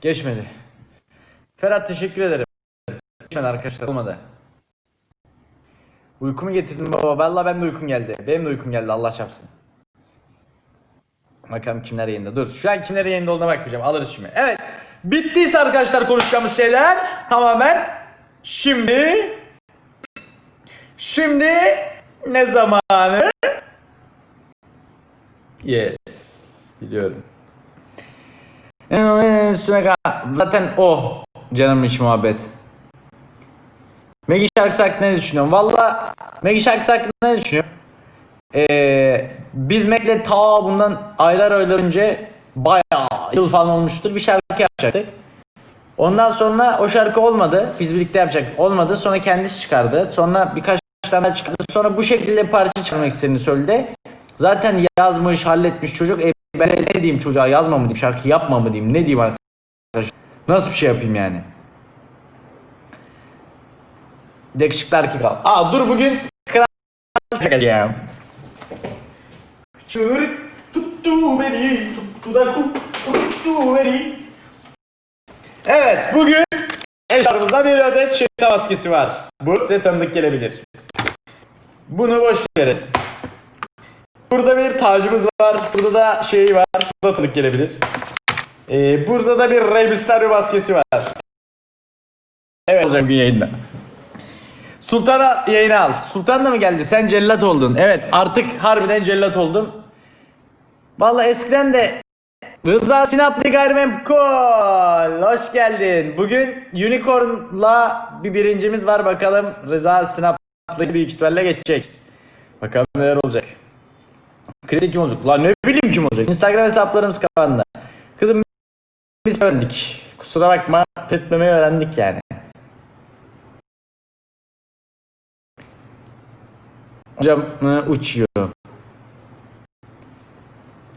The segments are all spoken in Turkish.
Geçmedi. Ferhat teşekkür ederim. Geçmedi arkadaşlar olmadı. Uykumu getirdin baba. Vallahi ben de uykum geldi. Benim de uykum geldi Allah çarpsın. Bakalım kimler yayında. Dur. Şu an kimlerin yayında olduğuna bakmayacağım. Alırız şimdi. Evet. Bittiyse arkadaşlar konuşacağımız şeyler tamamen şimdi şimdi ne zamanı? Yes. Biliyorum. Zaten o canım iç muhabbet. Megi şarkısı hakkında ne düşünüyorsun? Valla Megi şarkısı hakkında ne düşünüyorum? Ee, biz Meg'le ta bundan aylar aylar önce bayağı yıl falan olmuştur bir şarkı yapacaktık. Ondan sonra o şarkı olmadı. Biz birlikte yapacaktık. Olmadı. Sonra kendisi çıkardı. Sonra birkaç tane çıkardı. Sonra bu şekilde parça çıkarmak istediğini söyledi. Zaten yazmış, halletmiş çocuk. E, ben ne diyeyim çocuğa yazma mı diyeyim, şarkı yapma mı diyeyim, ne diyeyim arkadaş? Nasıl bir şey yapayım yani? Yakışıklı erkek al. Aa dur bugün kral geleceğim. Çığırık tuttu beni, tuttu da tuttu beni. Evet bugün eşyalarımızda bir adet şeytan maskesi var. Bu size tanıdık gelebilir. Bunu boş verin. Burada bir tacımız var. Burada da şey var. Bu da tanıdık gelebilir. Ee, burada da bir Rey Mysterio maskesi var. Evet hocam gün yayında. Sultan'a yayına al. Sultan da mı geldi? Sen cellat oldun. Evet artık harbiden cellat oldun. Vallahi eskiden de Rıza Sinaplı Gayrimenkul hoş geldin. Bugün Unicorn'la bir birincimiz var bakalım. Rıza Sinaplı büyük ihtimalle geçecek. Bakalım neler olacak. Kredi kim olacak? Lan ne bileyim kim olacak. Instagram hesaplarımız kapandı. Kızım biz öğrendik. Kusura bakma etmemeyi öğrendik yani. Hocam ı, uçuyor.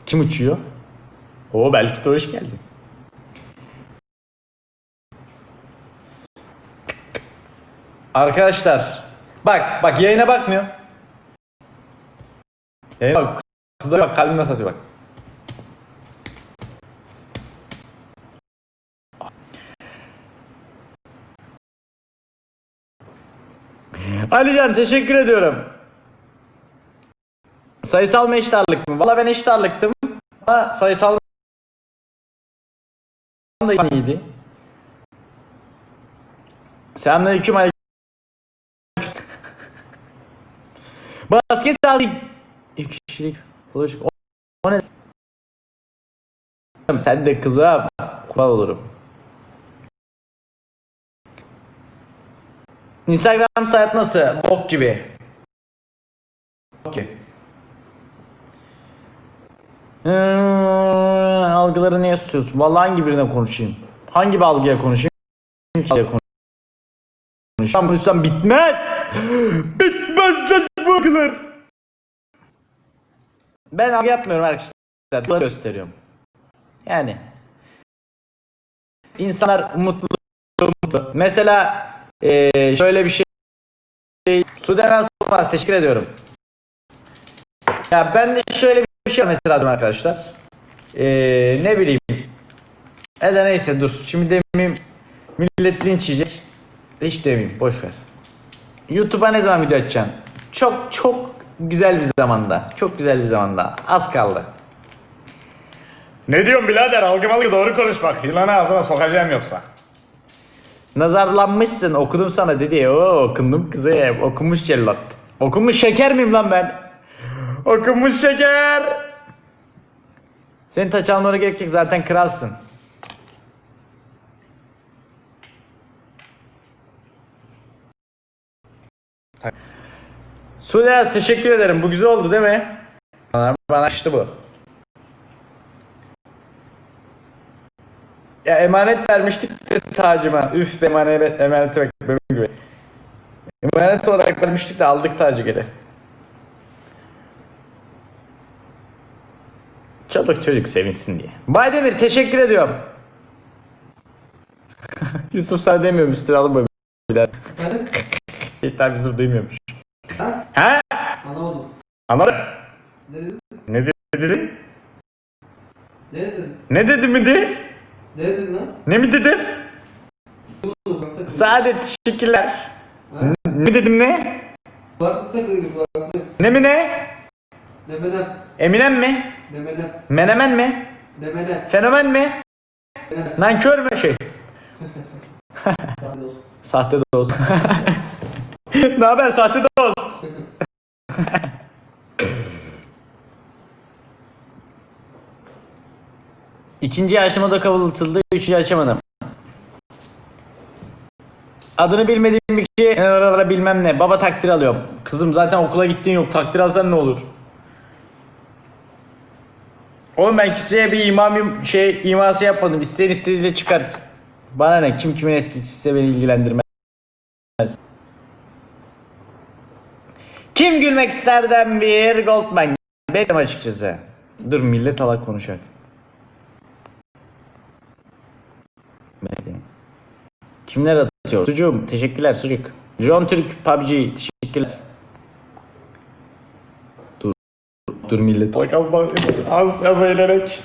Kim uçuyor? O belki de hoş geldin. Arkadaşlar bak bak yayına bakmıyor. Yayına bak kızlara bak kalbim nasıl atıyor bak. Alican teşekkür ediyorum. Sayısal mı eşit mı? Valla ben eşit ağırlıktım. Ama sayısal da iyiydi. Selamünaleyküm aleyküm. Basket aldık. İki kişilik flash. O, ne? Sen de kıza kural olurum. Instagram sayet nasıl? Bok gibi. Bok gibi. Ee, algıları niye susuyorsun? Vallahi hangi birine konuşayım? Hangi bir algıya konuşayım? Hangi algıya konuşayım? Konuşsam bitmez. Bitmez lan bu algılar. Ben algı yapmıyorum arkadaşlar. Gösteriyorum. Yani. İnsanlar mutlu. mutlu. Mesela ee, şöyle bir şey. Sudena Solmaz teşekkür ediyorum. Ya ben de şöyle bir şey mesela arkadaşlar. Ee, ne bileyim. Ya da neyse dur. Şimdi demeyeyim. Millet linç yiyecek. Hiç demeyeyim. Boş ver. YouTube'a ne zaman video açacağım? Çok çok güzel bir zamanda. Çok güzel bir zamanda. Az kaldı. Ne diyorsun birader algımalı doğru konuş bak yılanı ağzına sokacağım yoksa. Nazarlanmışsın okudum sana dedi. Oo okundum kızım. Okumuş cellat. Okumuş şeker miyim lan ben? Okumuş şeker. Senin taç almana gerek yok zaten kralsın. Sulyaz teşekkür ederim. Bu güzel oldu değil mi? Bana, bana açtı bu. Ya emanet vermiştik de tacıma. Üf be emanet, emanete bak benim gibi. Emanet olarak vermiştik de aldık tacı geri. Çoluk çocuk sevinsin diye. Baydemir teşekkür ediyorum. Yusuf sana demiyorum üstüne alın böyle. Tabi Yusuf duymuyormuş. He? Anlamadım. Anladın? Ne dedin? Ne dedi- dedin? Ne dedin? Ne dedi mi de? Ne dedin lan? Ne mi dedim? Saadet. Ha? Ne dedim ne? Kulaklıkta kılıyor kulaklık. Ne mi ne? Demenem. Eminem mi? Demenem. Menemen mi? Demenem. Fenomen mi? Demenem. Nankör mü şey? Sade olsun. Sahte dost. ne haber sahte dost? İkinci aşamada kabulatıldı, üçüncü açamadım. Adını bilmediğim bir kişi "Ee, bilmem ne. Baba takdir alıyorum. Kızım zaten okula gittiğin yok. Takdir alsan ne olur? Oğlum ben kimseye bir imam şey iması yapmadım. İsteyen istediğiyle çıkar. Bana ne? Kim kimin eskisi beni ilgilendirmez. Kim gülmek isterden bir Goldman. Bekledim açıkçası. Dur millet alak konuşacak. Kimler atıyor? Sucuğum teşekkürler sucuk. John Türk PUBG teşekkürler. Dur. Dur millet. Alak az, az, az eğlenerek.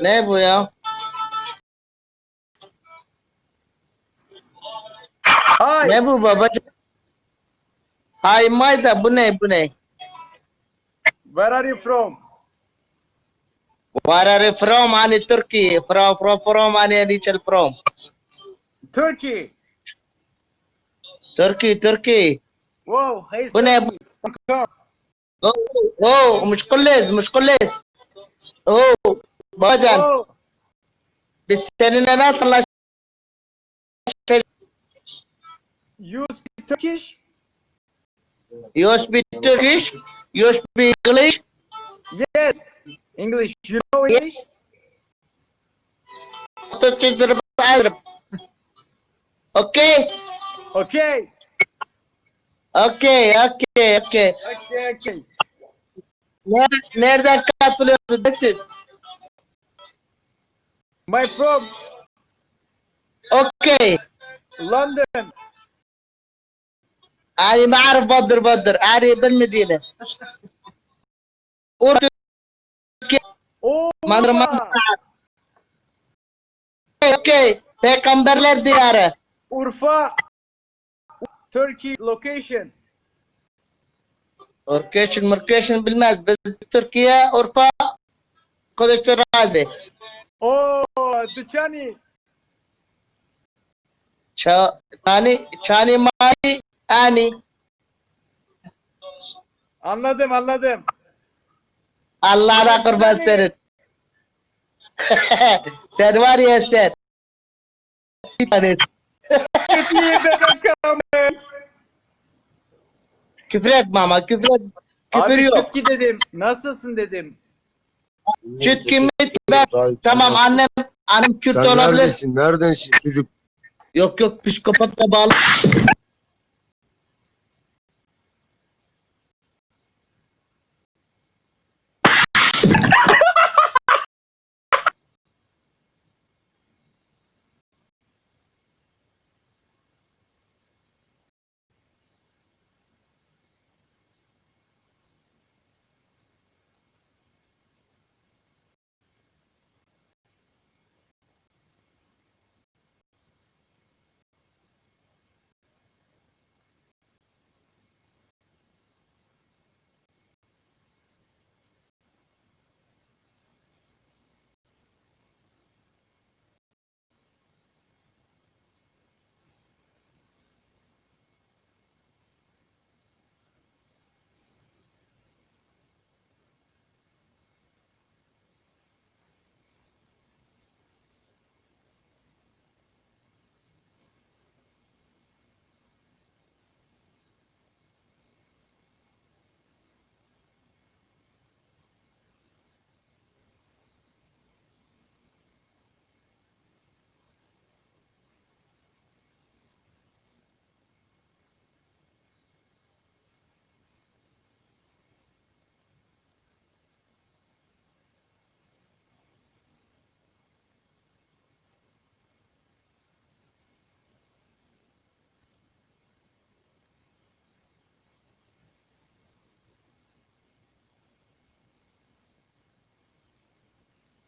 Ne bu ya? Hi. Ne bu babacığım? Hay Mayda bu ne bu ne? Where are you from? Where are you from? Hani Turkey. From from from hani Richel from. Turkey. Turkey Turkey. Wow. Hey. Bu ne? Oh, oh muşkulles muşkulles. Oh babacan Oh. biz seninle nasıl You speak Turkish? You speak Turkish? You speak English? Yes. English. You know English? Okay? Okay. Okay, okay, okay. Okay, okay. Nereden, nereden katılıyorsun siz? My from Okay. London. أنا ما أعرف بدر بدر أنا بالمدينة أوروبا Oh. ما أدري ما أعرف. أوكي Peygamberler diyarı. Urfa. Turkey location. Orkeşin mırkeşin bilmez. Biz Türkiye, Urfa, Kılıçlı Razi. Oh, Duchani. Ça, çani, çani mai, ani. Anladım, anladım. Allah'ına kurban senin. sen var ya sen. Bir tanesi. Küfür etme ama küfür et. Küfür Abi yok. Dedim. Nasılsın dedim. Kürt kimlik ben. Tamam annem annem Kürt Sen olabilir. neredesin? Neredensin çocuk? Yok yok psikopatla bağlı.